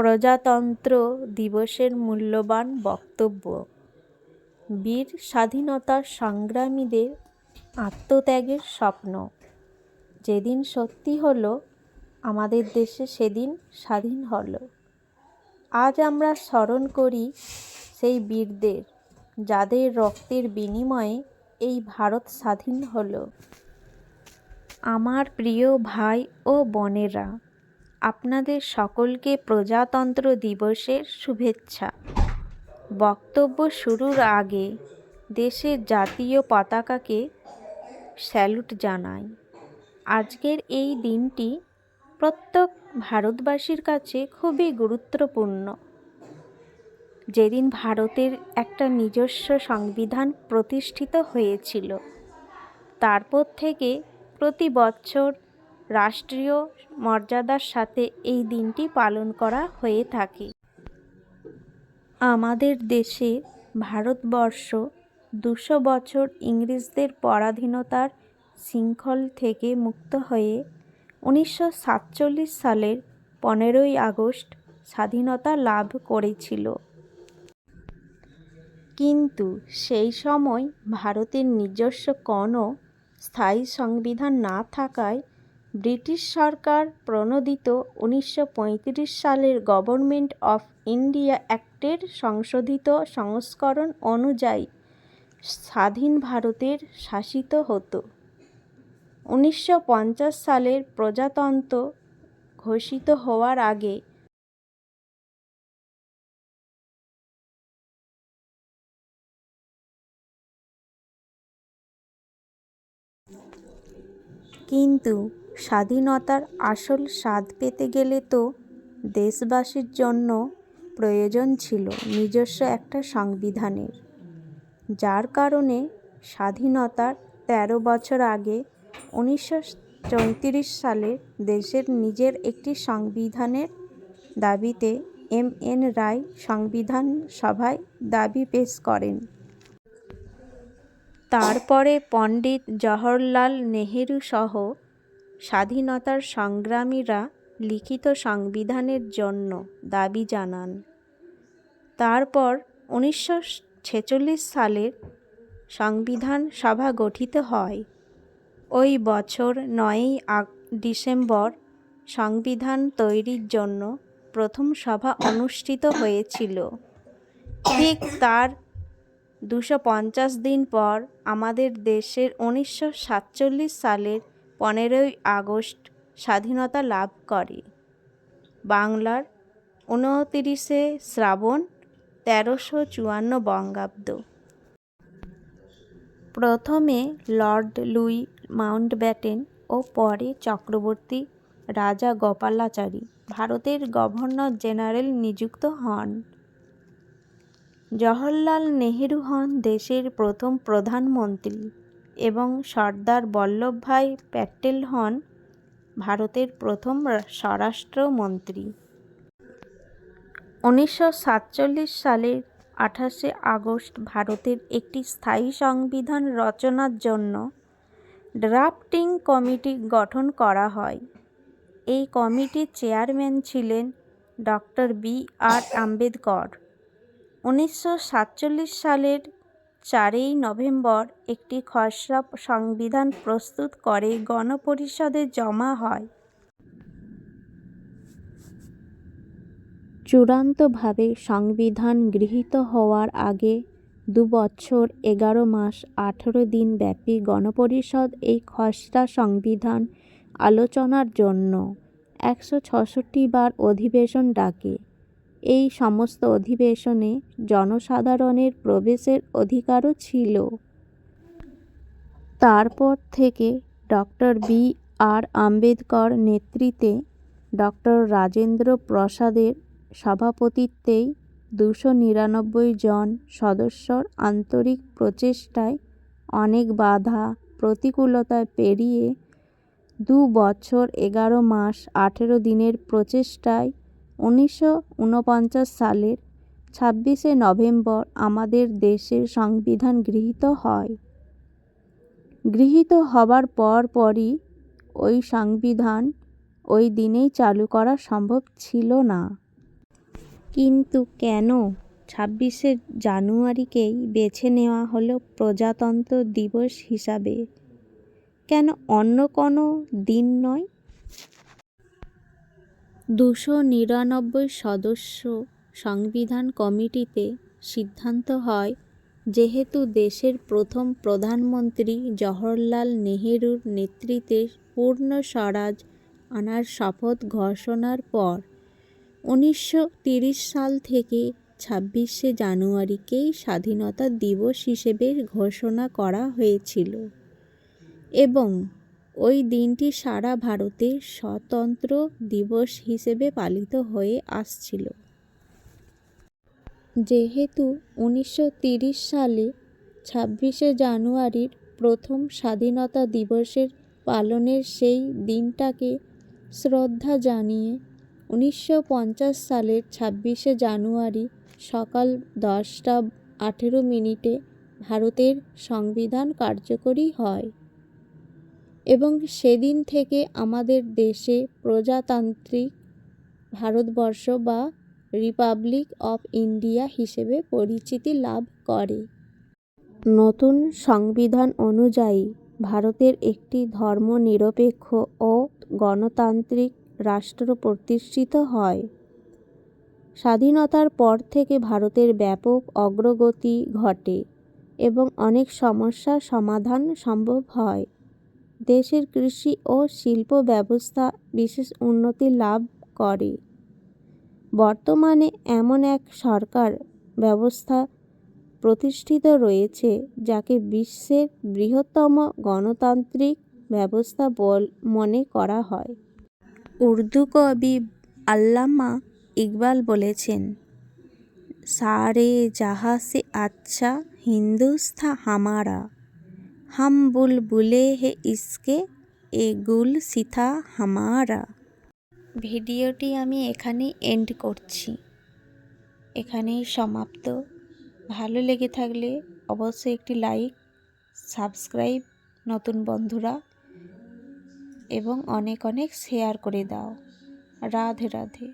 প্রজাতন্ত্র দিবসের মূল্যবান বক্তব্য। বীর স্বাধীনতা সংগ্রামীদের আত্মত্যাগের স্বপ্ন। যেদিন সত্যি হলো, আমাদের দেশে সেদিন স্বাধীন হলো। আজ আমরা স্মরণ করি সেই বীরদের, যাদের রক্তের বিনিময়ে এই ভারত স্বাধীন হলো। আমার প্রিয় ভাই ও বোনেরা আপনাদের সকলকে প্রজাতন্ত্র দিবসের শুভেচ্ছা। বক্তব্য শুরুর আগে দেশের জাতীয় পতাকাকে স্যালুট জানাই। আজকের এই দিনটি প্রত্যেক ভারতবাসীর কাছে খুবই গুরুত্বপূর্ণ। যেদিন ভারতের একটা নিজস্ব সংবিধান প্রতিষ্ঠিত হয়েছিল, তারপর থেকে প্রতি বছর রাষ্ট্রীয় মর্যাদার সাথে এই দিনটি পালন করা হয়ে থাকে। আমাদের দেশে ভারতবর্ষ দুশো বছর ইংরেজদের পরাধীনতার শৃঙ্খল থেকে মুক্ত হয়ে উনিশশো সাতচল্লিশ সালের পনেরোই আগস্ট স্বাধীনতা লাভ করেছিল। কিন্তু সেই সময় ভারতের নিজস্ব কোনো স্থায়ী সংবিধান না থাকায় ব্রিটিশ সরকার প্রণোদিত উনিশশো পঁয়ত্রিশ সালের গভর্নমেন্ট অফ ইন্ডিয়া অ্যাক্টের সংশোধিত সংস্করণ অনুযায়ী স্বাধীন ভারতের শাসিত হতো। উনিশশো পঞ্চাশ সালের প্রজাতন্ত্র ঘোষিত হওয়ার আগে কিন্তু স্বাধীনতার আসল স্বাদ পেতে গেলে তো দেশবাসীর জন্য প্রয়োজন ছিল নিজস্ব একটা সংবিধানের। যার কারণে স্বাধীনতার তেরো বছর আগে উনিশশো চৌত্রিশ সালে দেশের নিজের একটি সংবিধানের দাবিতে এম এন রায় সংবিধান সভায় দাবি পেশ করেন। তারপরে পণ্ডিত জওহরলাল নেহেরু সহ স্বাধীনতার সংগ্রামীরা লিখিত সংবিধানের জন্য দাবি জানান। তারপর উনিশশো ছেচল্লিশ সালের সংবিধান সভা গঠিত হয়। ওই বছর নয়ই ডিসেম্বর সংবিধান তৈরির জন্য প্রথম সভা অনুষ্ঠিত হয়েছিল। ঠিক তার দুশো পঞ্চাশ দিন পর আমাদের দেশের উনিশশো সাতচল্লিশ সালের পনেরোই আগস্ট স্বাধীনতা লাভ করে। বাংলার উনতিরিশে শ্রাবণ তেরোশো চুয়ান্ন বঙ্গাব্দ। প্রথমে লর্ড লুই মাউন্টব্যাটেন ও পরে চক্রবর্তী রাজা গোপালাচারী ভারতের গভর্নর জেনারেল নিযুক্ত হন। জওহরলাল নেহেরু হন দেশের প্রথম প্রধানমন্ত্রী। এবং সর্দার বল্লভভাই প্যাটেল হন ভারতের প্রথম স্বরাষ্ট্রমন্ত্রী। উনিশশো সাতচল্লিশ সালের আঠাশে আগস্ট ভারতের একটি স্থায়ী সংবিধান রচনার জন্য ড্রাফটিং কমিটি গঠন করা হয়। এই কমিটির চেয়ারম্যান ছিলেন ডক্টর বি আর আম্বেদকর। উনিশশো সাতচল্লিশ সালের চারই নভেম্বর একটি খসড়া সংবিধান প্রস্তুত করে গণপরিষদে জমা হয়। চূড়ান্তভাবে সংবিধান গৃহীত হওয়ার আগে দু বছর এগারো মাস আঠেরো দিন ব্যাপী গণপরিষদ এই খসড়া সংবিধান আলোচনার জন্য একশো ছষট্টি বার অধিবেশন ডাকে। এই সমস্ত অধিবেশনে জনসাধারণের প্রবেশের অধিকারও ছিল। তারপর থেকে ডক্টর বি আর আম্বেদকর নেতৃত্বে ডক্টর রাজেন্দ্র প্রসাদের সভাপতিত্বেই দুশো নিরানব্বই জন সদস্যর আন্তরিক প্রচেষ্টায় অনেক বাধা প্রতিকূলতা পেরিয়ে দু বছর এগারো মাস আঠেরো দিনের প্রচেষ্টায় উনিশশো ঊনপঞ্চাশ সালের ছাব্বিশে নভেম্বর আমাদের দেশের সংবিধান গৃহীত হয়। গৃহীত হবার পর পরই ওই সংবিধান ওই দিনেই চালু করা সম্ভব ছিল না। কিন্তু কেন ছাব্বিশে জানুয়ারিকেই বেছে নেওয়া হলো প্রজাতন্ত্র দিবস হিসাবে? কেন অন্য কোনো দিন নয়? দুশো নিরানব্বই সদস্য সংবিধান কমিটিতে সিদ্ধান্ত হয়, যেহেতু দেশের প্রথম প্রধানমন্ত্রী জওহরলাল নেহেরুর নেতৃত্বে পূর্ণ স্বরাজ আনার শপথ ঘোষণার পর উনিশশো সাল থেকে ছাব্বিশে জানুয়ারিকেই স্বাধীনতা দিবস হিসেবে ঘোষণা করা হয়েছিল এবং ওই দিনটি সারা ভারতে স্বতন্ত্র দিবস হিসেবে পালিত হয়ে আসছিল। যেহেতু উনিশশো সালে ছাব্বিশে জানুয়ারির প্রথম স্বাধীনতা দিবসের পালনের সেই দিনটাকে শ্রদ্ধা জানিয়ে উনিশশো পঞ্চাশ সালের ছাব্বিশে জানুয়ারি সকাল দশটা আঠেরো মিনিটে ভারতের সংবিধান কার্যকরী হয়। এবং সেদিন থেকে আমাদের দেশে প্রজাতান্ত্রিক ভারতবর্ষ বা রিপাবলিক অফ ইন্ডিয়া হিসেবে পরিচিতি লাভ করে। নতুন সংবিধান অনুযায়ী ভারতের একটি ধর্মনিরপেক্ষ ও গণতান্ত্রিক রাষ্ট্র প্রতিষ্ঠিত হয়। স্বাধীনতার পর থেকে ভারতের ব্যাপক অগ্রগতি ঘটে এবং অনেক সমস্যার সমাধান সম্ভব হয়। দেশের কৃষি ও শিল্প ব্যবস্থা বিশেষ উন্নতি লাভ করে। বর্তমানে এমন এক সরকার ব্যবস্থা প্রতিষ্ঠিত রয়েছে, যাকে বিশ্বের বৃহত্তম গণতান্ত্রিক ব্যবস্থা বল, মনে করা হয়। উর্দু কবি আল্লামা ইকবাল বলেছেন, সারে জাহা সে আচ্ছা হিন্দুস্থা হামারা। হাম বুলবুলে হে ইসকে এ গুল সিথা হামারা ভিডিওটি আমি এখানেই এন্ড করছি এখানেই সমাপ্ত ভালো লেগে থাকলে অবশ্যই একটি লাইক সাবস্ক্রাইব নতুন বন্ধুরা এবং অনেক অনেক শেয়ার করে দাও রাধে রাধে